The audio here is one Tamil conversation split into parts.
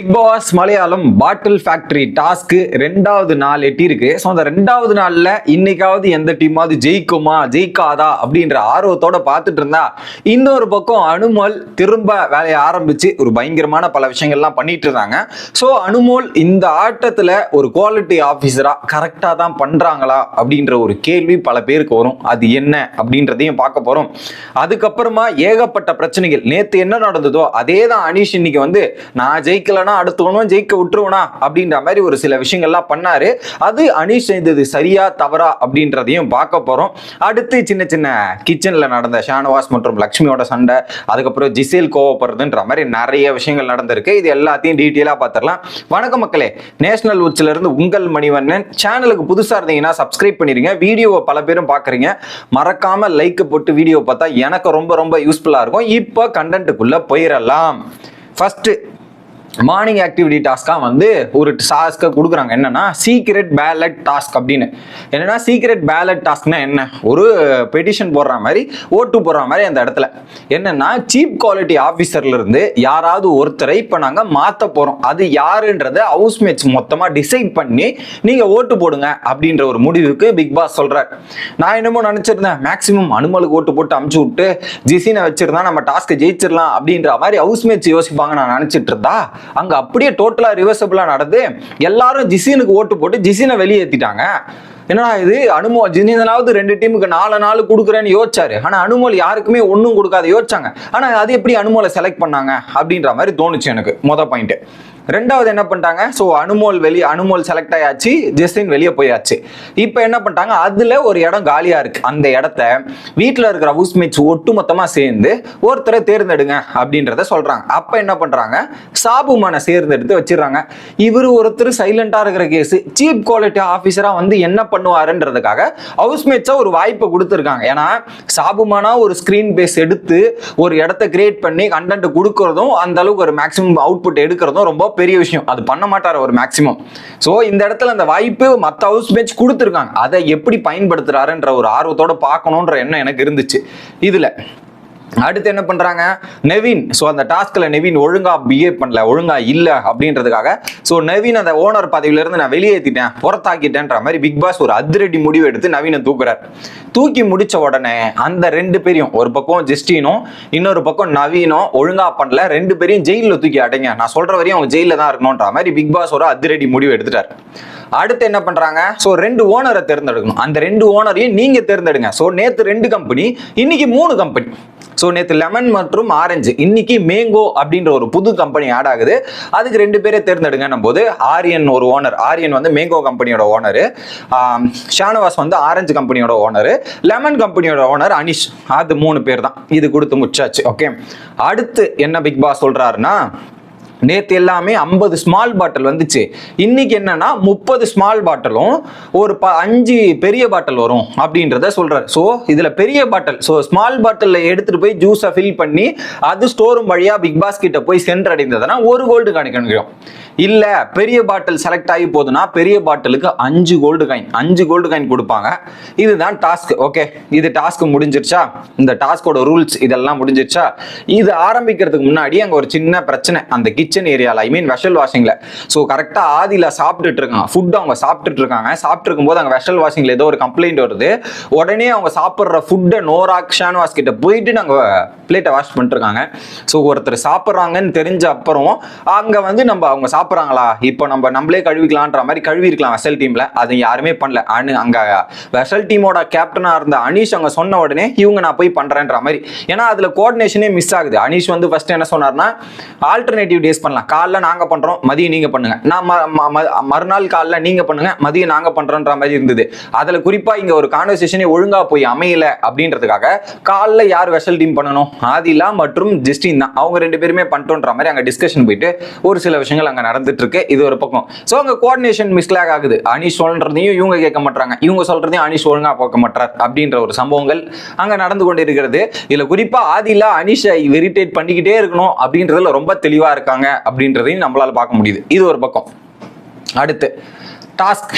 Bigg Boss Malayalam bottle factory task ரெண்டாவது நாள் எட்டியிருக்கு. ஸோ அந்த ரெண்டாவது நாளில் இன்னைக்காவது எந்த டீமாவது ஜெயிக்குமா ஜெயிக்காதா அப்படின்ற ஆர்வத்தோட பார்த்துட்டு இருந்தா இன்னொரு பக்கம் அனுமல் திரும்ப வேலையை ஆரம்பித்து ஒரு பயங்கரமான பல விஷயங்கள்லாம் பண்ணிட்டு இருந்தாங்க. ஸோ அனுமோல் இந்த ஆட்டத்தில் ஒரு குவாலிட்டி ஆஃபீஸராக கரெக்டாக தான் பண்ணுறாங்களா அப்படின்ற ஒரு கேள்வி பல பேருக்கு வரும். அது என்ன அப்படின்றதையும் பார்க்க போகிறோம் அதுக்கப்புறமா ஏகப்பட்ட பிரச்சனைகள். நேற்று என்ன நடந்ததோ அதே தான் அனீஷ் இன்னைக்கு வந்து நான் ஜெயிக்கலன்னா ஜெயிக்கலனா அடுத்தவனும் ஜெயிக்க விட்டுருவனா அப்படின்ற மாதிரி ஒரு சில விஷயங்கள்லாம் பண்ணாரு. அது அனீஷ் செய்தது சரியா தவறா அப்படின்றதையும் பார்க்க போறோம். அடுத்து சின்ன சின்ன கிச்சன்ல நடந்த ஷானவாஸ் மற்றும் லக்ஷ்மியோட சண்டை அதுக்கப்புறம் ஜிசேல் கோவப்படுறதுன்ற மாதிரி நிறைய விஷயங்கள் நடந்திருக்கு. இது எல்லாத்தையும் டீட்டெயிலாக பார்த்துடலாம் வணக்கம் மக்களே நேஷனல் உச்சில இருந்து உங்கள் மணிவண்ணன். சேனலுக்கு புதுசா இருந்தீங்கன்னா சப்ஸ்கிரைப் பண்ணிருங்க வீடியோவை பல பேரும் பார்க்குறீங்க மறக்காம லைக் போட்டு வீடியோ பார்த்தா எனக்கு ரொம்ப ரொம்ப யூஸ்ஃபுல்லா இருக்கும். இப்போ கண்டென்ட்டுக்குள்ள போயிடலாம். ஃபஸ்ட்டு மார்னிங் ஆக்டிவிட்டி டாஸ்க்காக வந்து ஒரு டாஸ்க்கை கொடுக்குறாங்க. என்னன்னா சீக்ரெட் பேலட் டாஸ்க் அப்படின்னு. என்னன்னா சீக்ரெட் பேலட் டாஸ்க்னா என்ன? ஒரு பெட்டிஷன் போடுற மாதிரி ஓட்டு போடுற மாதிரி அந்த இடத்துல. என்னன்னா சீப் குவாலிட்டி ஆஃபீஸர்லேருந்து யாராவது ஒருத்தரை இப்போ நாங்கள் மாற்ற போகிறோம் அது யாருன்றதை ஹவுஸ்மேட்ஸ் மொத்தமாக டிசைட் பண்ணி நீங்கள் ஓட்டு போடுங்க அப்படின்ற ஒரு முடிவுக்கு பிக் பாஸ் சொல்கிறார் நான் என்னமோ நினச்சிருந்தேன் மேக்ஸிமம் அனுமலுக்கு ஓட்டு போட்டு அமுச்சு விட்டு ஜிசினை வச்சுருந்தா நம்ம டாஸ்க்கை ஜெயிச்சிடலாம் அப்படின்ற மாதிரி ஹவுஸ்மேட்ஸ் யோசிப்பாங்க நான் நினச்சிட்டு இருந்தா அங்க அப்படியே டோட்டலா ரிவர்சபிளா நடந்து எல்லாரும் ஜிசினுக்கு ஓட்டு போட்டு ஜிசினை வெளியேற்றிட்டாங்க என்னடா இது? அனுமோல் ஜினிதனாவது ரெண்டு டீமுக்கு நாலு நாள் கொடுக்குறேன்னு யோசிச்சாரு. ஆனா அனுமோல் யாருக்குமே ஒன்றும் கொடுக்காத யோசிச்சாங்க. ஆனா அது எப்படி அனுமோலை செலக்ட் பண்ணாங்க அப்படின்ற மாதிரி தோணுச்சு எனக்கு. மொதல் பாயிண்ட் ரெண்டாவது என்ன பண்ணிட்டாங்க? ஸோ அனுமோல் வெளியே அனுமோல் செலக்ட் ஆயாச்சு ஜெஸ்டின் வெளியே போயாச்சு. இப்போ என்ன பண்ணிட்டாங்க? அதில் ஒரு இடம் காலியாக இருக்கு. அந்த இடத்த வீட்டில் இருக்கிற ஹவுஸ்மேட்ஸ் ஒட்டுமொத்தமாக சேர்ந்து ஒருத்தரை தேர்ந்தெடுங்க அப்படின்றத சொல்கிறாங்க அப்போ என்ன பண்ணுறாங்க சாபுமானை தேர்ந்தெடுத்து வச்சிடுறாங்க. இவர் ஒருத்தர் சைலண்டாக இருக்கிற கேஸ் சீப் குவாலிட்டி ஆஃபீஸராக வந்து என்ன பண்ணுவாருன்றதுக்காக ஹவுஸ்மேட்ஸை ஒரு வாய்ப்பை கொடுத்துருக்காங்க. ஏன்னா சாபுமானா ஒரு ஸ்க்ரீன் பேஸ் எடுத்து ஒரு இடத்த கிரியேட் பண்ணி கண்டென்ட் கொடுக்குறதும் அந்த அளவுக்கு ஒரு மேக்ஸிமம் அவுட்புட் எடுக்கிறதும் ரொம்ப பெரிய விஷயம். அது பண்ண மாட்டார் ஒரு மேக்ஸிமம் ஸோ இந்த இடத்துல அந்த வாய்ப்பு மற்ற ஹவுஸ் மேட்ச் கொடுத்துருக்காங்க. அதை எப்படி பயன்படுத்துறாருன்ற ஒரு ஆர்வத்தோட பார்க்கணுன்ற எண்ணம் எனக்கு இருந்துச்சு. இதில் அடுத்து என்ன பண்றாங்க? நெவின். ஸோ அந்த டாஸ்க்ல நெவின் ஒழுங்கா பிஹேவ் பண்ணல ஒழுங்கா இல்லை அப்படின்றதுக்காக ஸோ நவீன் அந்த ஓனர் பதவியிலிருந்து நான் வெளியேற்றிட்டேன் புறத்தாக்கிட்டேன்ற மாதிரி பிக் பாஸ் ஒரு அதிரடி முடிவு எடுத்து நவீனை தூக்குறார். தூக்கி முடிச்ச உடனே அந்த ரெண்டு பேரையும் ஒரு பக்கம் ஜெஸ்டினும் இன்னொரு பக்கம் நவீனும் ஒழுங்கா பண்ணல ரெண்டு பேரையும் ஜெயிலில் தூக்கி அடைங்க. நான் சொல்ற வரையும் அவங்க ஜெயிலில் தான் இருக்கணுன்ற மாதிரி பிக் பாஸ் ஒரு அதிரடி முடிவு எடுத்துட்டார். அடுத்து என்ன பண்றாங்க? ஸோ ரெண்டு ஓனரை தேர்ந்தெடுக்கணும். அந்த ரெண்டு ஓனரையும் நீங்க தேர்ந்தெடுங்க. ஸோ நேற்று ரெண்டு கம்பெனி இன்னைக்கு மூணு கம்பெனி ஸோ நேற்று லெமன் மற்றும் ஆரஞ்சு இன்னைக்கு மேங்கோ அப்படின்ற ஒரு புது கம்பெனி ஆட் ஆகுது. அதுக்கு ரெண்டு பேரே தேர்ந்தெடுங்கன்னும் போது ஆரியன் ஒரு ஓனர் ஆரியன் வந்து மேங்கோ கம்பெனியோட ஓனர் ஷானவாஸ் வந்து ஆரஞ்சு கம்பெனியோட ஓனர் லெமன் கம்பெனியோட ஓனர் அனிஷ். அது மூணு பேர் தான். இது கொடுத்து முச்சாச்சு ஓகே அடுத்து என்ன பிக் பாஸ் சொல்றாருன்னா நேற்று எல்லாமே ஐம்பது ஸ்மால் பாட்டில் வந்துச்சு. இன்னைக்கு என்னன்னா முப்பது ஸ்மால் பாட்டிலும் ஒரு ப அஞ்சு பெரிய பாட்டில் வரும் அப்படின்றத சொல்கிறார் ஸோ இதில் பெரிய பாட்டில் ஸோ ஸ்மால் பாட்டிலில் எடுத்துகிட்டு போய் ஜூஸை ஃபில் பண்ணி அது ஸ்டோர் ரூம் பிக் பாஸ்கிட்ட போய் சென்றடைந்ததுன்னா ஒரு கோல்டு கிடைக்கணும் இல்லை பெரிய பாட்டில் செலக்ட் ஆகி போகுதுன்னா பெரிய பாட்டிலுக்கு அஞ்சு கோல்டு காயின் அஞ்சு கோல்டு காயின் கொடுப்பாங்க. இதுதான் டாஸ்க் ஓகே இது டாஸ்க் முடிஞ்சிருச்சா? இந்த டாஸ்கோட ரூல்ஸ் இதெல்லாம் முடிஞ்சிருச்சா? இது ஆரம்பிக்கிறதுக்கு முன்னாடி அங்கே ஒரு சின்ன பிரச்சனை. அந்த கிச்சன் கிச்சன் ஏரியாவில் ஐ மீன் வெஷல் வாஷிங்ல ஸோ கரெக்டாக ஆதியில் சாப்பிட்டுட்டு இருக்காங்க ஃபுட் அவங்க சாப்பிட்டுட்டு இருக்காங்க. சாப்பிட்டு இருக்கும்போது அங்கே வெஷல் வாஷிங்ல ஏதோ ஒரு கம்ப்ளைண்ட் வருது. உடனே அவங்க சாப்பிட்ற ஃபுட்டை நோராக் ஷான்வாஸ் கிட்ட போயிட்டு நாங்கள் பிளேட்டை வாஷ் பண்ணிட்டு இருக்காங்க. ஸோ ஒருத்தர் சாப்பிட்றாங்கன்னு தெரிஞ்ச அப்புறம் அங்கே வந்து நம்ம அவங்க சாப்பிட்றாங்களா? இப்போ நம்ம நம்மளே கழுவிக்கலான்ற மாதிரி கழுவி இருக்கலாம் டீமில் அது யாருமே பண்ணல. அனு அங்கே வெஷல் டீமோட கேப்டனாக இருந்த அனீஷ் அங்கே சொன்ன உடனே இவங்க நான் போய் பண்ணுறேன்ற மாதிரி. ஏன்னா அதில் கோஆர்டினேஷனே மிஸ் ஆகுது. அனீஷ் வந்து ஃபர்ஸ்ட் என்ன சொன்னார்னா ஆல்டர்னேட்டிவ் டேஸ் பண்ணலாம். காலைல நாங்க பண்றோம் மதியம் நீங்க பண்ணுங்க. நான் ம- ம- ம- மறுநாள் காலைல நீங்க பண்ணுங்க மதியம் நாங்க பண்றோன்ற மாதிரி இருந்தது. அதுல குறிப்பா இங்க ஒரு கான்வர்சேஷனே ஒழுங்கா போய் அமையல அப்படின்றதுக்காக காலைல யார் வெஷல் டீம் பண்ணணும்? ஆதிலா மற்றும் ஜஸ்டின் தான். அவங்க ரெண்டு பேருமே பண்ணிட்டோன்ற மாதிரி அங்க டிஸ்கஷன் போயிட்டு ஒரு சில விஷயங்கள் அங்க நடந்துட்டு இருக்கு இது ஒரு பக்கம். ஸோ அங்க கோஆர்டினேஷன் மிஸ்லாக் ஆகுது. அனிஷ் சொல்றதையும் இவங்க கேட்க மாட்டாங்க இவங்க சொல்றதையும் அனீஷ் ஒழுங்கா பார்க்க மாட்டார் அப்படின்ற ஒரு சம்பவங்கள் அங்க நடந்து கொண்டு இருக்கிறது இதுல குறிப்பா ஆதிலா அனிஷை வெரிட்டேட் பண்ணிக்கிட்டே இருக்கணும் அப்படின்றதுல ரொம்ப தெளிவா இருக்காங்க. அப்படின்றதையும் நம்மளால பார்க்க முடியுது. இது ஒரு பக்கம். அடுத்து டாஸ்க்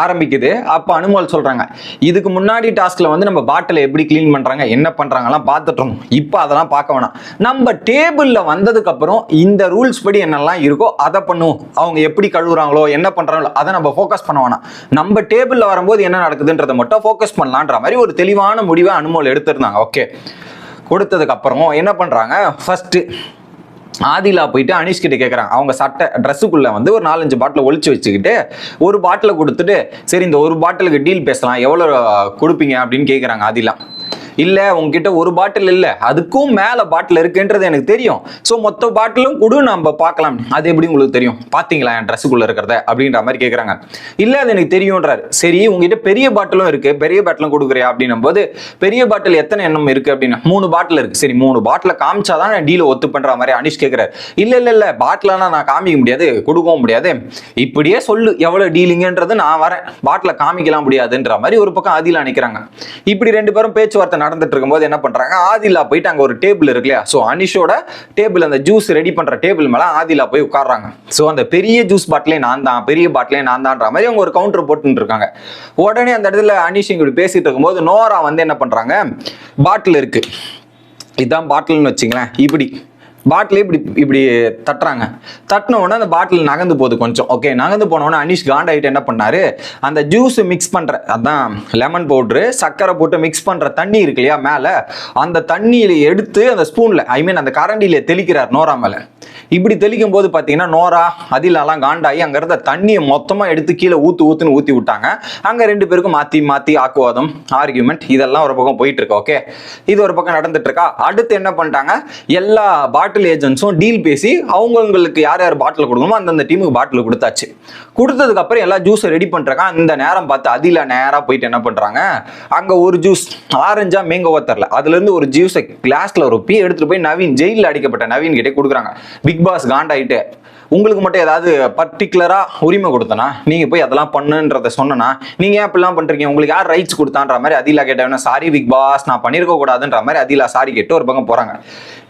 ஆரம்பிக்குது. அப்போ அனுமல் சொல்கிறாங்க இதுக்கு முன்னாடி டாஸ்கில் வந்து நம்ம பாட்டிலை எப்படி க்ளீன் பண்ணுறாங்க என்ன பண்ணுறாங்கலாம் பார்த்துட்டு இருந்தோம் இப்போ அதெல்லாம் பார்க்க வேணாம். நம்ம டேபிளில் வந்ததுக்கப்புறம் இந்த ரூல்ஸ் படி என்னெல்லாம் இருக்கோ அதை பண்ணுவோம். அவங்க எப்படி கழுவுறாங்களோ என்ன பண்ணுறாங்களோ அதை நம்ம ஃபோக்கஸ் பண்ண வேணாம். நம்ம டேபிளில் வரும்போது என்ன நடக்குதுன்றதை மட்டும் ஃபோக்கஸ் பண்ணலான்ற மாதிரி ஒரு தெளிவான முடிவை அனுமோல் எடுத்திருந்தாங்க. ஓகே கொடுத்ததுக்கப்புறம் என்ன பண்ணுறாங்க ஃபஸ்ட்டு ஆதிலா போயிட்டு அனிஷ் கிட்ட கேட்குறாங்க அவங்க சட்டை ட்ரெஸ்ஸுக்குள்ள வந்து ஒரு நாலஞ்சு பாட்டில் ஒழிச்சு வச்சுக்கிட்டு ஒரு பாட்டிலை கொடுத்துட்டு சரி இந்த ஒரு பாட்டிலுக்கு டீல் பேசலாம். எவ்வளோ கொடுப்பீங்க அப்படின்னு கேட்குறாங்க ஆதிலா. இல்லை உங்ககிட்ட ஒரு பாட்டில் இல்லை. அதுக்கும் மேலே பாட்டில் இருக்குன்றது எனக்கு தெரியும். ஸோ மொத்த பாட்டிலும் கொடு நம்ம பார்க்கலாம். அது எப்படி உங்களுக்கு தெரியும்? பார்த்தீங்களா என் ட்ரெஸ்ஸுக்குள்ளே இருக்கிறத? அப்படின்ற மாதிரி கேட்குறாங்க இல்லை அது எனக்கு தெரியுன்றாரு சரி உங்ககிட்ட பெரிய பாட்டிலும் இருக்கு. பெரிய பாட்டிலும் கொடுக்குறியா? அப்படின்னும் போது பெரிய பாட்டில் எத்தனை எண்ணம் இருக்கு அப்படின்னா. மூணு பாட்டில் இருக்கு. சரி மூணு பாட்டில் காமிச்சாதான் நான் டீலை ஒத்து பண்ணுற மாதிரி அனிஷ் கேட்குறாரு இல்லை இல்லை இல்ல. பாட்டிலாம் நான் காமிக்க முடியாது. கொடுக்கவும் முடியாது. இப்படியே சொல்லு எவ்வளவு டீலிங்கன்றது நான் வரேன். பாட்டில காமிக்கலாம் முடியாதுன்ற மாதிரி ஒரு பக்கம் அதில் நினைக்கிறாங்க இப்படி ரெண்டு பேரும் பேச்சுவார்த்தை நடந்துட்டு இருக்கும்போது என்ன பண்றாங்க? ஆதிலா போயிட்டு அங்க ஒரு டேபிள் இருக்கு இல்லையா? ஸோ அனிஷோட டேபிள் அந்த ஜூஸ் ரெடி பண்ற டேபிள் மேல ஆதிலா போய் உட்காடுறாங்க ஸோ அந்த பெரிய ஜூஸ் பாட்டிலே நான் தான் பெரிய பாட்டிலே நான் தான்ற மாதிரி அவங்க ஒரு கவுண்டர் போட்டுட்டு இருக்காங்க உடனே அந்த இடத்துல அனிஷ் இப்படி பேசிட்டு இருக்கும்போது நோரா வந்து என்ன பண்றாங்க? பாட்டில் இருக்கு. இதுதான் பாட்டில்னு வச்சுங்களேன். இப்படி பாட்டில் இப்படி இப்படி தட்டுறாங்க. தட்டின உடனே அந்த பாட்டில் நகர்ந்து போகுது கொஞ்சம். ஓகே நகர்ந்து போனோடனே அனிஷ் காண்டாயிட்டு என்ன பண்ணாரு? அந்த ஜூஸ் மிக்ஸ் பண்ணுற அதான் லெமன் பவுட்ரு சர்க்கரை போட்டு மிக்ஸ் பண்ணுற தண்ணி இருக்கு இல்லையா மேலே அந்த தண்ணியில் எடுத்து அந்த ஸ்பூனில் ஐ மீன் அந்த கரண்டியில் தெளிக்கிறார் நோரா மேலே. இப்படி தெளிக்கும் போது பார்த்தீங்கன்னா நோரா அதிலெல்லாம் காண்டாகி அங்கே இருந்த தண்ணியை மொத்தமாக எடுத்து கீழே ஊற்று ஊற்றுன்னு ஊற்றி விட்டாங்க. அங்கே ரெண்டு பேருக்கும் மாற்றி மாற்றி ஆக்குவாதம் ஆர்கியூமெண்ட் இதெல்லாம் ஒரு பக்கம் போயிட்டு இருக்கு ஓகே இது ஒரு பக்கம் நடந்துட்டு இருக்கா? அடுத்து என்ன பண்ணிட்டாங்க? எல்லா பாட்டில் ஏஜென்ட்ஸும் டீல் பேசி அவங்கவுங்களுக்கு யார் யார் பாட்டில் கொடுக்கணுமோ அந்தந்த டீமுக்கு பாட்டில் கொடுத்தாச்சு. கொடுத்ததுக்கு அப்புறம் எல்லா ஜூஸை ரெடி பண்ணுறாங்க அந்த நேரம் பார்த்து அதில் நேராக போயிட்டு என்ன பண்ணுறாங்க அங்கே ஒரு ஜூஸ் ஆரஞ்சா மேங்கோவா தரல. அதுலேருந்து ஒரு ஜூஸை கிளாஸில் ரொப்பி எடுத்துட்டு போய் நவீன் ஜெயிலில் அடிக்கப்பட்ட நவீன் கிட்டே கொடுக்குறாங்க. பிக் பாஸ் காண்டாயிட்டு. உங்களுக்கு மட்டும் ஏதாவது பர்டிகுலரா உரிமை கொடுத்தனா நீங்க போய் அதெல்லாம் பண்ணுன்றத சொன்னனா நீங்க ஏன் அப்படிலாம் பண்றீங்க? உங்களுக்கு யார் ரைட்ஸ் கொடுத்தான்ற மாதிரி அதிலா கேட்டவன சாரி பிக் பாஸ் நான் பண்ணிருக்க கூடாதுன்ற மாதிரி அதிலா சாரி கேட்டு ஒரு பக்கம் போறாங்க.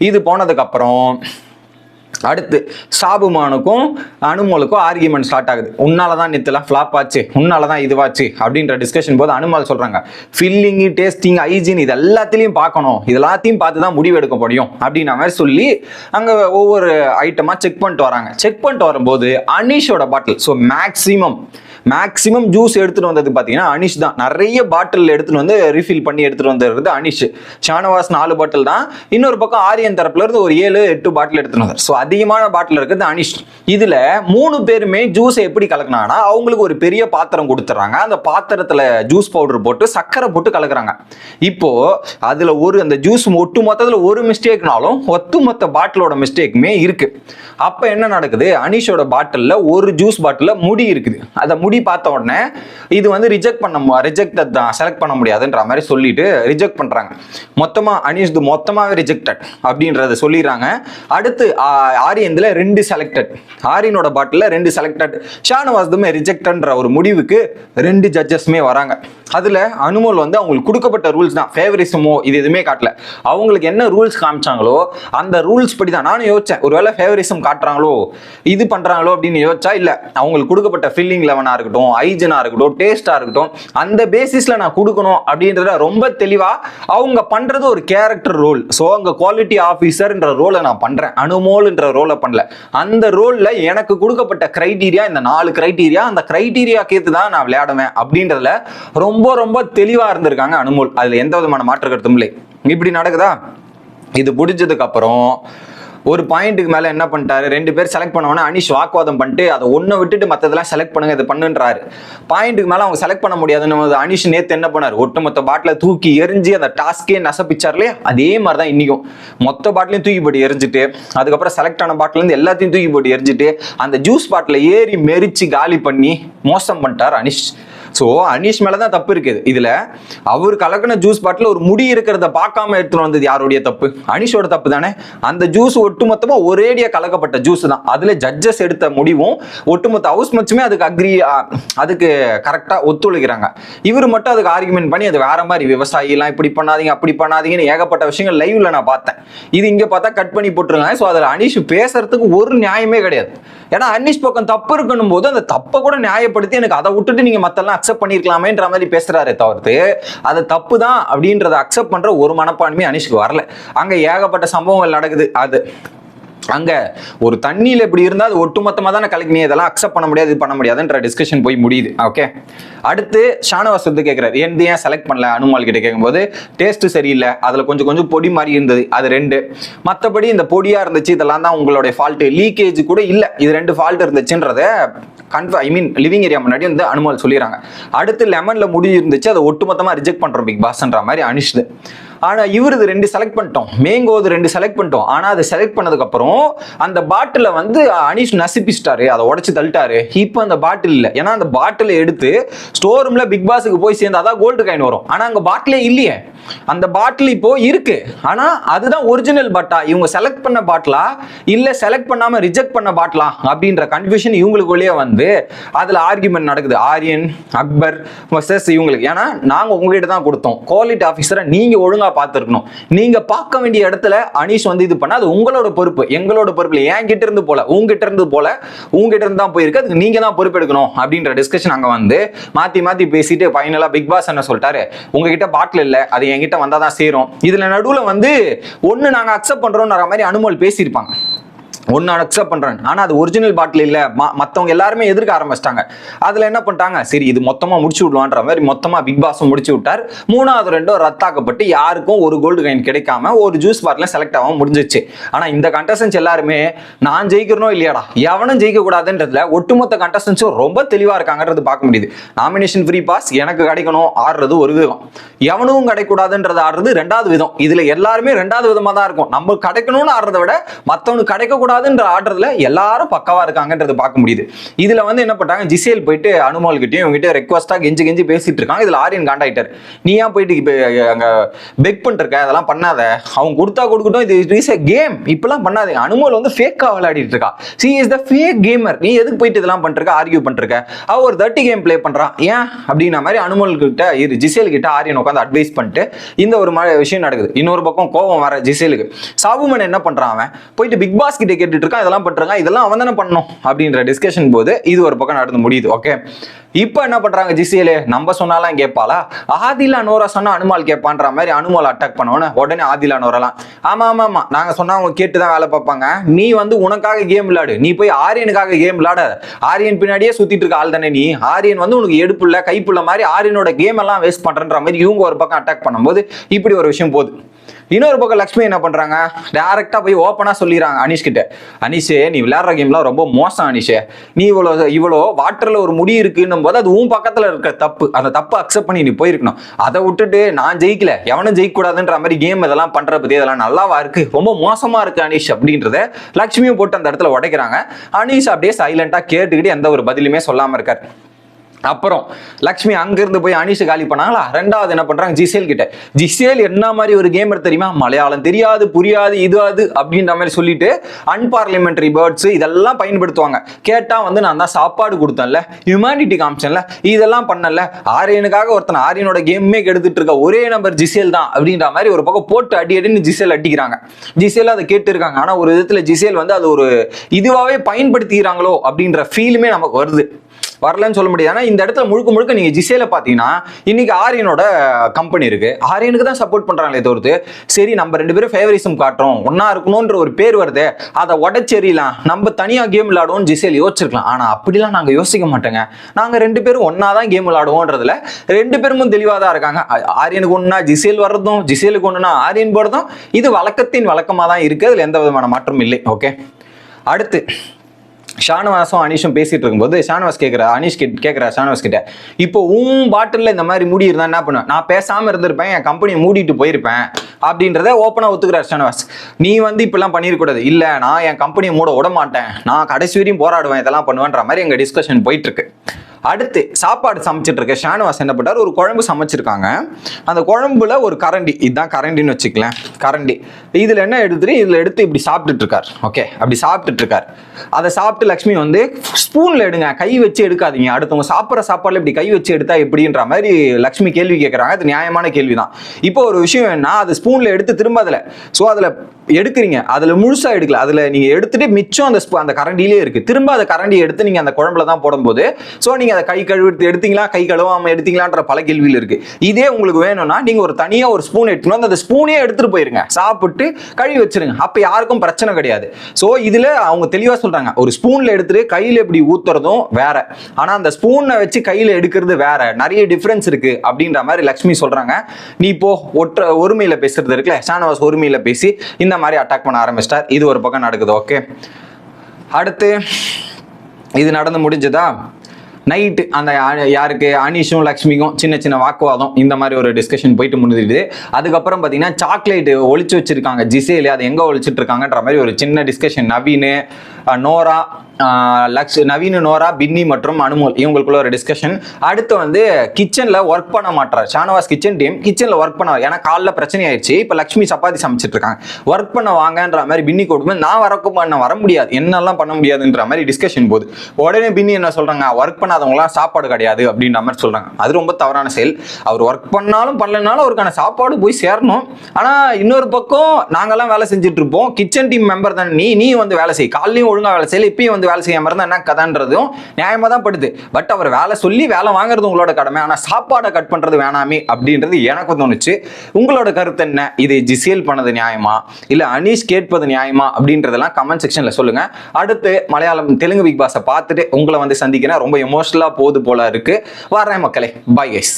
இது போனதுக்கு அப்புறம் அடுத்து சாபுமானுக்கும் அனுமலுக்கும் ஆர்கியூமெண்ட் ஸ்டார்ட் ஆகுது. உன்னால தான் நித்துலாம் ஃப்ளாப் ஆச்சு உன்னால தான் இதுவாச்சு அப்படின்ற டிஸ்கஷன் போது அனுமால் சொல்றாங்க. ஃபில்லிங் டேஸ்டிங் ஹைஜீன் இது எல்லாத்துலேயும் பார்க்கணும். இது எல்லாத்தையும் பார்த்து தான் முடிவு எடுக்க முடியும் அப்படின்ற மாதிரி சொல்லி அங்கே ஒவ்வொரு ஐட்டமாக செக் பண்ணிட்டு வராங்க. செக் பண்ணிட்டு வரும்போது அனீஷோட bottle so maximum maximum juice எடுத்துட்டு வந்தது பார்த்தீங்கன்னா அனிஷ் தான். நிறைய பாட்டில் எடுத்துட்டு வந்து ரீஃபில் பண்ணி எடுத்துட்டு வந்துடுறது அனிஷ். ஷானவாஸ் நாலு பாட்டில் தான். இன்னொரு பக்கம் ஆரியன் தரப்புல இருந்து ஒரு ஏழு எட்டு பாட்டில் எடுத்துட்டு வந்தார். ஸோ அதிகமான பாட்டில் இருக்கிறது அனிஷ் இதுல மூணு பேருமே ஜூஸை எப்படி கலக்குனாங்கன்னா அவங்களுக்கு ஒரு பெரிய பாத்திரம் கொடுத்துட்றாங்க. அந்த பாத்திரத்துல ஜூஸ் பவுடர் போட்டு சக்கரை போட்டு கலக்குறாங்க. இப்போ அதுல ஒரு அந்த ஜூஸ் ஒட்டு மொத்தத்துல ஒரு மிஸ்டேக்னாலும் ஒட்டு மொத்த பாட்டிலோட மிஸ்டேக்குமே இருக்கு. அப்ப என்ன நடக்குது? அனிஷோட பாட்டில்ல ஒரு ஜூஸ் பாட்டிலில் முடி இருக்குது. அதை முடி பார்த்த உடனே இது வந்து ரிஜெக்ட் பண்ண ரிஜெக்ட் தான் செலக்ட் பண்ண முடியாதுன்ற மாதிரி சொல்லிட்டு ரிஜெக்ட் பண்றாங்க. மொத்தமா அனிஷ் இது மொத்தமாவே ரிஜெக்டட் அப்படின்றத சொல்லிடுறாங்க. அடுத்து ஆரியன்ல ரெண்டு செலக்டட் ஆரியனோட பாட்டில் ரெண்டு செலக்டட் ஷானவாஸ்துமே ரிஜெக்டன்ற ஒரு முடிவுக்கு ரெண்டு ஜட்ஜஸ்மே வராங்க. அதுல அனுமோல் வந்து அவங்களுக்கு கொடுக்கப்பட்ட ரூல்ஸ் தான். ஃபேவரிசமோ இது எதுவுமே காட்டல. அவங்களுக்கு என்ன ரூல்ஸ் காமிச்சாங்களோ அந்த ரூல்ஸ் படி தான் நானும் யோசிச்சேன் ஒருவேளை ஃபேவரிசம் காட்டுறாங்களோ இது பண்றாங்களோ அப்படின்னு யோசிச்சா இல்ல. அவங்களுக்கு கொடுக்கப்பட்ட ஃபில்லிங் லெவனா இருக்கட்டும் ஐஜனா இருக்கட்டும் டேஸ்டா இருக்கட்டும் அந்த பேசிஸ்ல நான் கொடுக்கணும் அப்படின்றத ரொம்ப தெளிவா அவங்க பண்றது ஒரு கேரக்டர் ரோல் ஸோ அங்க குவாலிட்டி ஆஃபீஸர்ன்ற ரோலை நான் பண்றேன். அனுமோல்ன்ற ரோலை பண்ணல. அந்த ரோல்ல எனக்கு கொடுக்கப்பட்ட கிரைட்டீரியா இந்த நாலு கிரைட்டீரியா அந்த கிரைட்டீரியா கேத்து தான் நான் விளையாடுவேன் அப்படின்றதுல ரொம்ப ரொம்ப தெளிவா இருந்திருக்காங்க அனுமோல். அதுல எந்த விதமான மாற்று கருத்தும் இல்லை. இப்படி நடக்குதா? இது முடிஞ்சதுக்கு அப்புறம் ஒரு பாயிண்ட்டுக்கு மேலே என்ன பண்ணிட்டாரு? ரெண்டு பேர் செலக்ட் பண்ணவொன்னே அனிஷ் வாக்குவாதம் பண்ணிட்டு அதை ஒன்றை விட்டுட்டு மற்றதெல்லாம் செலக்ட் பண்ணுங்க இது பண்ணுன்றாரு. பாயிண்ட்டுக்கு மேலே அவங்க செலக்ட் பண்ண முடியாதுன்னு அனிஷ் நேத்து என்ன பண்ணார்? ஒட்டுமொத்த பாட்டில் தூக்கி எரிஞ்சு அந்த டாஸ்கே நசப்பிச்சார் இல்லையா அதே மாதிரி தான் இன்றைக்கும் மொத்த பாட்டிலையும் தூக்கி போட்டு எரிஞ்சிட்டு அதுக்கப்புறம் செலக்ட் ஆன பாட்டிலேருந்து எல்லாத்தையும் தூக்கி போட்டு எரிஞ்சிட்டு அந்த ஜூஸ் பாட்டில் ஏறி மெரிச்சு காலி பண்ணி மோசம் பண்ணிட்டார் அனிஷ். ஸோ அனீஷ் மேலே தான் தப்பு இருக்குது. இதில் அவர் கலக்கின ஜூஸ் பாட்டில் ஒரு முடி இருக்கிறத பார்க்காம எடுத்துகிட்டு வந்தது யாருடைய தப்பு? அனீஷோட தப்பு தானே? அந்த ஜூஸ் ஒட்டுமொத்தமாக ஒரேடியாக கலக்கப்பட்ட ஜூஸ் தான். அதில் ஜட்ஜஸ் எடுத்த முடிவும் ஒட்டுமொத்த ஹவுஸ் மச்சுமே அதுக்கு அக்ரி அதுக்கு கரெக்டாக ஒத்துழைக்கிறாங்க. இவர் மட்டும் அதுக்கு ஆர்குமெண்ட் பண்ணி அது வேற மாதிரி விவசாயிலாம் இப்படி பண்ணாதீங்க அப்படி பண்ணாதீங்கன்னு ஏகப்பட்ட விஷயங்கள் லைவ்ல நான் பார்த்தேன். இது இங்கே பார்த்தா கட் பண்ணி போட்டுருக்காங்க ஸோ அதில் அனீஷ் பேசுறதுக்கு ஒரு நியாயமே கிடையாது. ஏன்னா அனீஷ் பக்கம் தப்பு இருக்கணும் போது அந்த தப்பை கூட நியாயப்படுத்தி எனக்கு அதை விட்டுட்டு நீங்கள் மற்றெல்லாம் அக்செப்ட் பண்ணிருக்கலாமேன்ற மாதிரி பேசுறாரே தவிர்த்து அது தப்பு தான் அப்படின்றத அக்செப்ட் பண்ற ஒரு மனப்பான்மை அனிஷுக்கு வரல. அங்க ஏகப்பட்ட சம்பவங்கள் நடக்குது அது. அங்கே ஒரு தண்ணியில் இப்படி இருந்தால் அது ஒட்டுமொத்தமாக தானே கலக்கினி இதெல்லாம் அக்செப்ட் பண்ண முடியாது இது பண்ண முடியாதுன்ற டிஸ்கஷன் போய் முடியுது. ஓகே அடுத்து ஷானவாஸ் வந்து கேட்குறாரு ஏன் ஏன் செலக்ட் பண்ணல? அனுமால் கிட்ட கேட்கும்போது டேஸ்ட் சரியில்லை. அதில் கொஞ்சம் கொஞ்சம் பொடி மாதிரி இருந்தது. அது ரெண்டு. மற்றபடி இந்த பொடியாக இருந்துச்சு இதெல்லாம் தான் உங்களுடைய ஃபால்ட்டு லீக்கேஜ் கூட இல்லை. இது ரெண்டு fault இருந்துச்சுன்றத confirm I mean living area முன்னாடி வந்து அனுமால் சொல்லிடுறாங்க. அடுத்து லெமனில் முடிஞ்சிருந்துச்சு இருந்துச்சு அதை ஒட்டுமொத்தமாக ரிஜெக்ட் பண்ணுறோம் பிக் பாஸ்ன்ற மாதிரி அனிஷ்து. ஆனால் இவருது ரெண்டு செலக்ட் பண்ணிட்டோம். மேங்கோது ரெண்டு செலக்ட் பண்ணிட்டோம். ஆனால் அதை செலக்ட் பண்ணதுக்கப்புறம் அந்த பாட்டிலை வந்து அனீஷ் நசிப்பிச்சிட்டாரு. அதை உடச்சி தள்ளிட்டாரு. இப்போ அந்த பாட்டில் இல்லை ஏன்னா அந்த பாட்டிலை எடுத்து ஸ்டோர் ரூமில் பிக் பாஸுக்கு போய் சேர்ந்து தான் கோல்டு காயின் வரும். ஆனால் அங்கே பாட்டிலே இல்லையே. அந்த பாட்டில் இப்போ இருக்கு. ஆனால் அதுதான் ஒரிஜினல் பாட்டா இவங்க செலக்ட் பண்ண பாட்டிலா இல்லை செலக்ட் பண்ணாமல் ரிஜெக்ட் பண்ண பாட்டிலா அப்படின்ற கன்ஃபியூஷன் இவங்களுக்குள்ளேயே வந்து அதில் ஆர்குமெண்ட் நடக்குது. ஆரியன் அக்பர் வர்சஸ் இவங்களுக்கு. ஏன்னா நாங்கள் உங்ககிட்ட தான் கொடுத்தோம். குவாலிட்டி ஆஃபீஸரை நீங்கள் ஒழுங்காக பார்த்துருக்கணும். நீங்க பார்க்க வேண்டிய இடத்துல அனீஷ் வந்து இது பண்ணா அது உங்களோட பொறுப்பு. எங்களோட பொறுப்பு இல்லை. என் கிட்ட இருந்து போல உங்ககிட்ட இருந்து போல உங்ககிட்ட இருந்து தான் போயிருக்கு. அதுக்கு நீங்க தான் பொறுப்பெடுக்கணும் அப்படின்ற டிஸ்கஷன் அங்க வந்து மாத்தி மாத்தி பேசிட்டு ஃபைனலா பிக் பாஸ் என்ன சொல்லிட்டாரு. உங்ககிட்ட பாட்டில் இல்ல. அது என்கிட்ட வந்தாதான் சேரும். இதுல நடுவுல வந்து ஒண்ணு நாங்க அக்செப்ட் பண்றோம்ன்ற மாதிரி அனுமல் பேசியிருப்பாங்க. ஒன்று அக்செப்ட் பண்ணுறேன் ஆனால் அது ஒரிஜினல் பாட்டில் இல்லை. மற்றவங்க எல்லாருமே எதிர்க்க ஆரம்பிச்சிட்டாங்க. அதில் என்ன பண்ணிட்டாங்க? சரி இது மொத்தமாக முடிச்சு விடுவான்ற மாதிரி மொத்தமாக பிக் பாஸும் முடிச்சு விட்டார். மூணாவது ரெண்டும் ரத்தாக்கப்பட்டு யாருக்கும் ஒரு கோல்டு காயின் கிடைக்காம ஒரு ஜூஸ் பாட்டில் செலக்ட் ஆகாம முடிஞ்சிச்சு ஆனால் இந்த கண்டஸ்டன்ஸ் எல்லாருமே நான் ஜெயிக்கிறனோ இல்லையாடா எவனும் ஜெயிக்கக்கூடாதுன்றதுல ஒட்டுமொத்த கண்டஸ்டன்ஸும் ரொம்ப தெளிவாக இருக்காங்கன்றது பார்க்க முடியுது. நாமினேஷன் ஃப்ரீ பாஸ் எனக்கு கிடைக்கணும் ஆடுறது ஒரு விதம். எவனும் கிடைக்கூடாதுன்றது ஆடுறது ரெண்டாவது விதம். இதில் எல்லாருமே ரெண்டாவது விதமாக தான் இருக்கும். நம்ம கிடைக்கணும்னு ஆடுறத விட மற்றவனுக்கு கூடாதுன்ற ஆர்டர்ல எல்லாரும் பக்கவா இருக்காங்கன்றது பார்க்க முடியுது. இதுல வந்து என்ன பண்ணாங்க ஜிசேல் போயிட்டு அனுமால் கிட்டயும் இவங்ககிட்ட ரெக்வஸ்டா கெஞ்சி கெஞ்சி பேசிட்டு இருக்காங்க. இதுல ஆரியன் காண்டாயிட்டார். நீ ஏன் போயிட்டு அங்க பெக் பண்ணிருக்க? அதெல்லாம் பண்ணாத. அவங்க கொடுத்தா கொடுக்கட்டும். இது இஸ் கேம் இப்பெல்லாம் பண்ணாதீங்க. அனுமால் வந்து ஃபேக்கா விளையாடிட்டு இருக்கா. She is the fake gamer நீ எதுக்கு போயிட்டு இதெல்லாம் பண்ணிருக்க ஆர்கியூ பண்ணிருக்க அவ ஒரு தேர்ட்டி கேம் ப்ளே பண்றான் ஏன்? அப்படின்ன மாதிரி அனுமல் கிட்ட இரு ஜிசேல் கிட்ட ஆரியன் உட்காந்து அட்வைஸ் பண்ணிட்டு இந்த ஒரு மாதிரி விஷயம் நடக்குது. இன்னொரு பக்கம் கோவம் வர ஜிசேலுக்கு. சாபுமன் என்ன பண்றான் அவன்? போயிட்டு பிக் பாஸ் கிட்ட கேட்டுட்டு இருக்கான் இதெல்லாம் பண்றாங்க இதெல்லாம் அவன் தானே பண்ணணும் அப்படின்ற டிஸ்கஷன் போது இது ஒரு பக்கம் நடந்து முடியுது ஓகே இப்போ என்ன பண்றாங்க ஜிசிஎலே நம்ம சொன்னாலாம் கேட்பாளா? ஆதிலா நோரா சொன்னா அனுமால் கேட்பான்ற மாதிரி அனுமால் அட்டாக் பண்ணவொன்னு உடனே ஆதிலா நோரெல்லாம் ஆமா ஆமா ஆமா நாங்க சொன்னா அவங்க கேட்டு தான் வேலை பார்ப்பாங்க. நீ வந்து உனக்காக கேம் விளையாடு நீ போய் ஆரியனுக்காக கேம் விளையாட ஆரியன் பின்னாடியே சுத்திட்டு இருக்க ஆள் தானே நீ? ஆரியன் வந்து உனக்கு எடுப்புள்ள கைப்புள்ள மாதிரி ஆரியனோட கேம் எல்லாம் வேஸ்ட் பண்றன்ற மாதிரி இவங்க ஒரு பக்கம் அட்டாக் பண்ணும்போது இப்படி ஒரு விஷயம் போகுது. இன்னொரு பக்கம் லக்ஷ்மி என்ன பண்றாங்க? டைரக்டா போய் ஓப்பனா சொல்லிடுறாங்க அனிஷ் கிட்ட. அனீஷே நீ விளையாடுற கேம்லாம் ரொம்ப மோசம் அனீஷே. நீ இவ்வளோ இவ்வளோ வாட்டர்ல ஒரு முடி இருக்குன்னும் போது அது உன் பக்கத்துல இருக்க தப்பு. அந்த தப்பு அக்செப்ட் பண்ணி நீ போயிருக்கணும். அதை விட்டுட்டு நான் ஜெயிக்கல எவனும் ஜெயிக்க கூடாதுன்ற மாதிரி கேம் இதெல்லாம் பண்ற பத்தி இதெல்லாம் நல்லாவா இருக்கு? ரொம்ப மோசமா இருக்கு அனிஷ் அப்படின்றத லக்ஷ்மியும் போட்டு அந்த இடத்துல உடைக்கிறாங்க. அனீஷ் அப்படியே சைலண்டா கேட்டுக்கிட்டு எந்த ஒரு பதிலுமே சொல்லாம இருக்காரு. அப்புறம் லக்ஷ்மி அங்கிருந்து போய் அனிஷை காலி பண்ணாங்களா? ரெண்டாவது என்ன பண்றாங்க? ஜிசேல் கிட்ட. ஜிசேல் என்ன மாதிரி ஒரு கேமர் தெரியுமா? மலையாளம் தெரியாது புரியாது இது அது அப்படின்ற மாதிரி சொல்லிட்டு அன்பார்லிமெண்டரி பேர்ட்ஸ் இதெல்லாம் பயன்படுத்துவாங்க. கேட்டா வந்து நான் தான் சாப்பாடு கொடுத்தேன்ல ஹியூமானிட்டி காமிச்சேன்ல இதெல்லாம் பண்ணல ஆரியனுக்காக ஒருத்தன் ஆரியனோட கேமே கெடுத்துட்டு இருக்க ஒரே நம்பர் ஜிசேல் தான் அப்படின்ற மாதிரி ஒரு பக்கம் போட்டு அடி அடின்னு ஜிசேல் அடிக்கிறாங்க. ஜிசேல் அதை கேட்டு இருக்காங்க. ஆனா ஒரு விதத்துல ஜிசேல் வந்து அது ஒரு இதுவாகவே பயன்படுத்திக்கிறாங்களோ அப்படின்ற ஃபீலுமே நமக்கு வருது. வரலன்னு சொல்ல முடியாது. ஆனால் இந்த இடத்துல முழுக்க முழுக்க நீங்கள் ஜிசேல பார்த்தீங்கன்னா இன்னைக்கு ஆரியனோட கம்பெனி இருக்கு. ஆரியனுக்கு தான் சப்போர்ட் பண்ணுறாங்களே தவிர்த்து சரி நம்ம ரெண்டு பேரும் ஃபேவரிசம் காட்டுறோம் ஒன்னா இருக்கணும்ன்ற ஒரு பேர் வருது அதை உடச்செறியலாம். நம்ம தனியாக கேம் விளாடுவோம் ஜிசேல் யோசிச்சிருக்கலாம். ஆனால் அப்படிலாம் நாங்கள் யோசிக்க மாட்டோங்க. நாங்கள் ரெண்டு பேரும் ஒன்னா தான் கேம் விளாடுவோன்றதுல ரெண்டு பேரும் தெளிவாக தான் இருக்காங்க. ஆரியனுக்கு ஒன்றுனா ஜிசேல் வர்றதும் ஜிசேலுக்கு ஒன்றுனா ஆரியன் போடுறதும் இது வழக்கத்தின் வழக்கமாக தான் இருக்குது அதில் எந்த விதமான மாற்றமும் இல்லை. ஓகே அடுத்து ஷானவாஸும் அனீஷும் பேசிட்டு இருக்கும்போது ஷானவாஸ் கேட்குறா அனீஷ் கிட்ட கேட்குறா ஷானவாஸ் கிட்ட இப்போ உன் பாட்டிலில் இந்த மாதிரி மூடி இருந்தா என்ன பண்ணுவேன் நான் பேசாமல் இருந்திருப்பேன் என் கம்பெனியை மூடிட்டு போயிருப்பேன். அப்படின்றத ஓப்பனாக ஒத்துக்கிறார் ஷானவாஸ். நீ வந்து இப்படிலாம் பண்ணியிருக்கூடாது இல்லை நான் என் கம்பெனியை மூட விட மாட்டேன். நான் கடைசி வரையும் போராடுவேன் இதெல்லாம் பண்ணுவேன்ற மாதிரி எங்கள் டிஸ்கஷன் போயிட்டு இருக்கு. அடுத்து சாப்பாடு சமைச்சிட்டு இருக்க ஷானுவாஸ் என்ன பண்ணார் ஒரு குழம்பு சமைச்சிருக்காங்க. அந்த குழம்புல ஒரு கரண்டி. இதுதான் கரண்டின்னு வச்சுக்கலாம் கரண்டி. இதுல என்ன எடுத்துட்டு இதுல எடுத்து இப்படி சாப்பிட்டுட்டு இருக்கார். ஓகே அப்படி சாப்பிட்டுட்டு இருக்கார். அதை சாப்பிட்டு லக்ஷ்மி வந்து ஸ்பூன்ல எடுங்க. கை வச்சு எடுக்காதீங்க. அடுத்தவங்க சாப்பிட்ற சாப்பாடுல இப்படி கை வச்சு எடுத்தா எப்படின்ற மாதிரி லக்ஷ்மி கேள்வி கேட்கறாங்க அது நியாயமான கேள்வி தான் இப்போ ஒரு விஷயம் என்ன அது ஸ்பூன்ல எடுத்து திரும்ப அதுல ஸோ அதுல எடுக்கிறீங்க. அதில் முழுசாக எடுக்கல. அதில் நீங்கள் எடுத்துகிட்டு மிச்சம் அந்த ஸ்பூ- அந்த கரண்டிலே இருக்குது திரும்ப அந்த கரண்டி எடுத்து நீங்கள் அந்த குழம்புல தான் போடும்போது ஸோ நீங்கள் அதை கை கழுவி எடுத்தீங்களா? கை கழுவாமல் எடுத்தீங்களான்ற பல கேள்வியில் இருக்குது இதே உங்களுக்கு வேணும்னா நீங்கள் ஒரு தனியாக ஒரு ஸ்பூன் எடுத்துக்கணும். அந்த ஸ்பூனே எடுத்துகிட்டு போயிருங்க. சாப்பிட்டு கழுவி வச்சிருங்க. அப்போ யாருக்கும் பிரச்சனை கிடையாது. ஸோ இதில் அவங்க தெளிவாக சொல்கிறாங்க ஒரு ஸ்பூனில் எடுத்துட்டு கையில் இப்படி ஊத்துறதும் வேற. ஆனால் அந்த ஸ்பூனை வச்சு கையில் எடுக்கிறது வேற. நிறைய டிஃப்ரென்ஸ் இருக்குது அப்படின்ற மாதிரி லக்ஷ்மி சொல்கிறாங்க நீ இப்போ ஒற்ற ஒருமையில் பேசுறது இருக்குல்ல? ஷானவாஸ் ஒருமையில் பேசி இந்த மாதிரி அட்டாக் பண்ண ஆரம்பிச்சிட்டார். இது ஒரு பக்கம் நடக்குது ஓகே அடுத்து இது நடந்து முடிஞ்சதா? நைட்டு அந்த யாருக்கு? அனீஷும் லக்ஷ்மிக்கும் சின்ன சின்ன வாக்குவாதம் இந்த மாதிரி ஒரு டிஸ்கஷன் போயிட்டு முடிஞ்சுது. அதுக்கப்புறம் பார்த்தீங்கன்னா சாக்லேட் ஒழிச்சு வச்சிருக்காங்க. ஜிசேல அது எங்கே ஒழிச்சிட்டு இருக்காங்கன்ற மாதிரி ஒரு சின்ன டிஸ்கஷன் நவீன் நோரா லக்ஷ் நவீன நோரா பின்னி மற்றும் அனுமோல். இவங்களுக்குள்ள ஒரு டிஸ்கஷன் அடுத்து வந்து கிச்சனில் ஒர்க் பண்ண மாட்டார். ஷானவாஸ் கிச்சன் டீம் கிச்சனில் ஒர்க் பண்ண ஏன்னா காலைல பிரச்சனை ஆயிடுச்சு. இப்போ லக்ஷ்மி சப்பாத்தி சமைச்சிட்டு இருக்காங்க. ஒர்க் பண்ண வாங்கன்ற மாதிரி பின்னி கொடுக்கும் நான் வரக்கும் பண்ண வர முடியாது. என்னெல்லாம் பண்ண முடியாதுன்ற மாதிரி டிஸ்கஷன் போகுது. உடனே பின்னி என்ன சொல்றாங்க? ஒர்க் பண்ணாதவங்களாம் சாப்பாடு கிடையாது அப்படின்ற மாதிரி சொல்றாங்க. அது ரொம்ப தவறான செயல். அவர் ஒர்க் பண்ணாலும் பண்ணலனாலும் அவருக்கான சாப்பாடு போய் சேரணும். ஆனால் இன்னொரு பக்கம் நாங்கள்லாம் வேலை செஞ்சுட்டு இருப்போம். கிச்சன் டீம் மெம்பர் தான். நீ நீ வந்து வேலை செய். காலையும் ஒழுங்காக வேலை செய்யல இப்பயும் வந்து வேலை செய்யாமல் இருந்தால் என்ன கதைன்றதும் நியாயமாக தான் படுது. பட் அவர் வேலை சொல்லி வேலை வாங்குறது உங்களோட கடமை. ஆனா சாப்பாடை கட் பண்றது வேணாமே அப்படின்றது எனக்கு தோணுச்சு. உங்களோட கருத்து என்ன? இது ஜிசேல் பண்ணது நியாயமா? இல்ல அனீஷ் கேட்பது நியாயமா? அப்படின்றதெல்லாம் கமெண்ட் செக்ஷன்ல சொல்லுங்க. அடுத்து மலையாளம் தெலுங்கு பிக் பாஸை பார்த்துட்டு உங்களை வந்து சந்திக்கிறேன். ரொம்ப எமோஷனலாக போகுது போல இருக்கு. வரேன் மக்களே. Bye guys